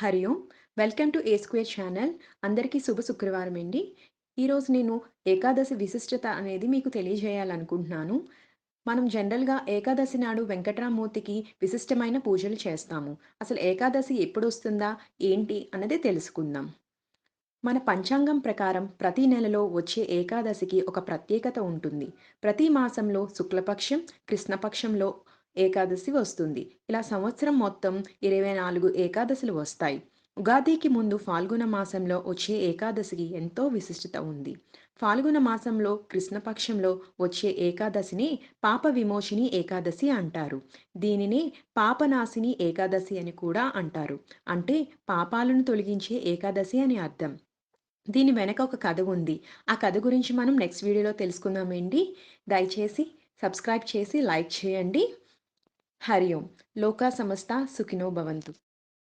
Hari Om. Welcome to A square channel. అందరికీ శుభ శుక్రవారం అండి. ఈరోజు నేను ఏకాదశి విశిష్టత అనేది మీకు తెలియజేయాలనుకుంటున్నాను. మనం జనరల్గా ఏకాదశి నాడు వెంకటరామూర్తికి విశిష్టమైన పూజలు చేస్తాము. అసలు ఏకాదశి ఎప్పుడు వస్తుందా? ఏంటి? అన్నది తెలుసుకుందాం. మన పంచాంగం ప్రకారం ప్రతి నెలలో వచ్చే ఏకాదశికి ఒక ప్రత్యేకత ఉంటుంది. ప్రతి మాసంలో శుక్లపక్షం కృష్ణపక్షంలో ఏకాదశి వస్తుంది. ఇలా సంవత్సరం మొత్తం ఇరవై నాలుగు ఏకాదశులు వస్తాయి. ఉగాదికి ముందు ఫాల్గుణ మాసంలో వచ్చే ఏకాదశికి ఎంతో విశిష్టత ఉంది. ఫాల్గుణ మాసంలో కృష్ణపక్షంలో వచ్చే ఏకాదశిని పాప విమోచిని ఏకాదశి అంటారు. దీనిని పాపనాశిని ఏకాదశి అని కూడా అంటారు. అంటే పాపాలను తొలగించే ఏకాదశి అని అర్థం. దీని వెనక ఒక కథ ఉంది. ఆ కథ గురించి మనం నెక్స్ట్ వీడియోలో తెలుసుకుందామండి దయచేసి సబ్స్క్రైబ్ చేసి లైక్ చేయండి. హరి ఓం లోకా సమస్త సుఖినో భవంతు